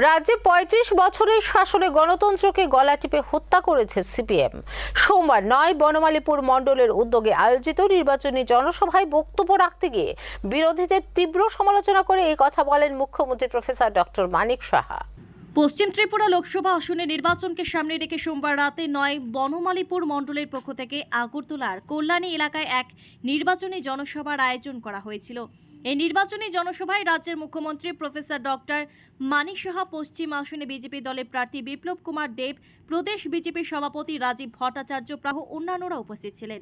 রাজ্যে পঁয়ত্রিশ বছরের শাসনে গণতন্ত্রকে গলা টিপে হত্যা করেছে সিপিএম। সোমবার নয় বনমালীপুর মণ্ডলের উদ্যোগে আয়োজিত নির্বাচনী জনসভায় বক্তব্য রাখতে গিয়ে বিরোধীদের তীব্র সমালোচনা করে এই কথা বলেন মুখ্যমন্ত্রী প্রফেসর ডক্টর মানিক সাহা। পশ্চিম ত্রিপুরা লোকসভা আসনে নির্বাচনকে সামনে রেখে সোমবার রাতে নয় বনমালীপুর মণ্ডলের পক্ষ থেকে আগরতলার কল্যাণী এলাকায় এক নির্বাচনী জনসভার আয়োজন করা হয়েছিল। এই নির্বাচনী জনসভায় রাজ্যের মুখ্যমন্ত্রী প্রফেসর ডক্টর মানিক সাহা, পশ্চিম আসনে বিজেপি দলের প্রার্থী বিপ্লব কুমার দেব, প্রদেশ বিজেপি সভাপতি রাজীব ভট্টাচার্য প্রাহ অন্যান্যরা উপস্থিত ছিলেন।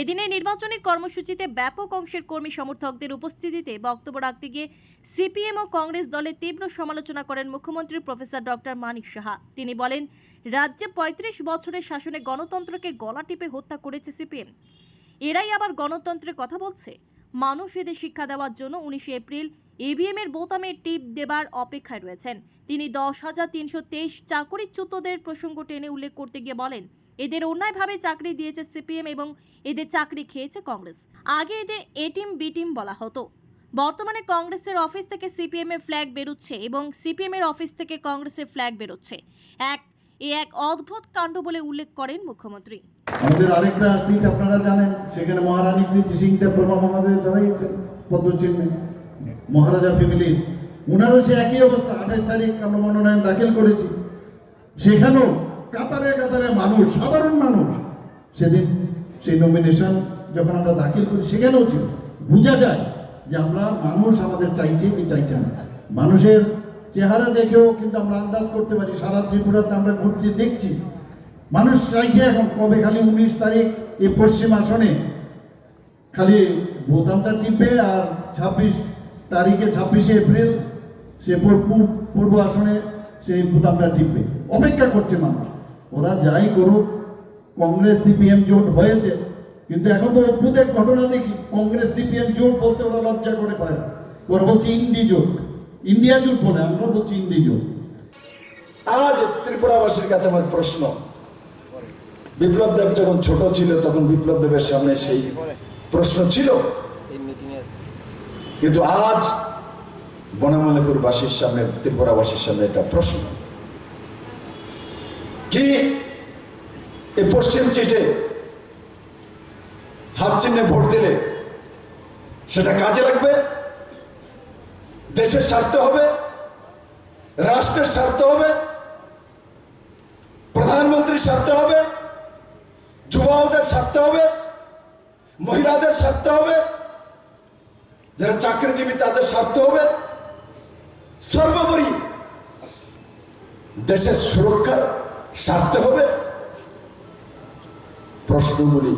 এদিনে নির্বাচনী কর্মসূচিতে ব্যাপক অংশের কর্মী সমর্থকদের উপস্থিতিতে বক্তব্য রাখতে গিয়ে সিপিএম ও কংগ্রেস দলের তীব্র সমালোচনা করেন মুখ্যমন্ত্রী প্রফেসর ডক্টর মানিক সাহা। তিনি বলেন, রাজ্যে পঁয়ত্রিশ বছরের শাসনে গণতন্ত্রকে গলা টিপে হত্যা করেছে সিপিএম। এরাই আবার গণতন্ত্রের কথা বলছে? মানুষ এদের শিক্ষা দেওয়ার জন্য উনিশে এপ্রিল ইভিএম এর বোতামে টিপ দেবার অপেক্ষায় রয়েছেন। তিনি দশ হাজার তিনশো তেইশ চাকরিচ্যুতদের প্রসঙ্গ টেনে উল্লেখ করতে গিয়ে বলেন, এদের অন্যায়ভাবে চাকরি দিয়েছে সিপিএম এবং এদের চাকরি খেয়েছে কংগ্রেস। আগে এদের এটিম টিম বি টিম বলা হতো। বর্তমানে কংগ্রেসের অফিস থেকে সিপিএম এর ফ্ল্যাগ বেরোচ্ছে এবং সিপিএম এর অফিস থেকে কংগ্রেসের ফ্ল্যাগ বেরোচ্ছে। এক এ এক অদ্ভুত কাণ্ড বলে উল্লেখ করেন মুখ্যমন্ত্রী। আমাদের আরেকটা সিট আপনারা জানেন, সেখানে মহারানী প্রীতি সিং দেব আমাদের দাঁড়াইছে পদ্মচিহ্নে। মহারাজা ফ্যামিলির ওনারও সে একই অবস্থা, আঠাশ তারিখ আমরা মনোনয়ন দাখিল করেছি। সেখানেও কাতারে কাতারে মানুষ, সাধারণ মানুষ, সেদিন সেই নমিনেশন যখন আমরা দাখিল করি, সেখানেও ছিল। বোঝা যায় যে আমরা মানুষ আমাদের চাইছে কি চাইছে না। মানুষের চেহারা দেখেও কিন্তু আমরা আন্দাজ করতে পারি, সারা ত্রিপুরাতে আমরা ঘুরছি, দেখছি। মানুষ চাইছে এখন কবে খালি উনিশ তারিখ এই পশ্চিম আসনে খালি বোতামটা টিপবে আর ছাব্বিশ তারিখে, ছাব্বিশে এপ্রিল সে পূর্ব আসনে সেই বোতামটা টিপবে। অপেক্ষা করছে মানুষ। ওরা যাই করুক, কংগ্রেস, সিপিএম জোট হয়েছে, কিন্তু এখন তো অদ্ভুতের ঘটনা দেখি, কংগ্রেস, সিপিএম জোট বলতে ওরা লজ্জা করে পায় ওরা বলছে ইন্ডি জোট। ইন্ডিয়া জোট বলে, আমরা বলছি ইন্ডি জোট। আজ ত্রিপুরাবাসীর কাছে আমার প্রশ্ন। বিপ্লব দেব যখন ছোট ছিল, তখন বিপ্লব দেবের সামনে সেই প্রশ্ন ছিল। কিন্তু আজ বনমালীপুর বাসীর সামনে, ত্রিপুরাবাসীর সামনে একটা প্রশ্ন। কি? এই পশ্চিম চিটে হাত চিহ্নে ভোট দিলে সেটা কাজে লাগবে? দেশের স্বার্থ হবে, রাষ্ট্রের স্বার্থ হবে, প্রধানমন্ত্রীর স্বার্থ হবে যুবাওদের স্বার্থ হবে, মহিলাদের স্বার্থ হবে, যারা চাকরিজীবী তাদের স্বার্থ হবে। সর্বোপরি দেশের সুরক্ষার স্বার্থ হবে। প্রশ্নগুলি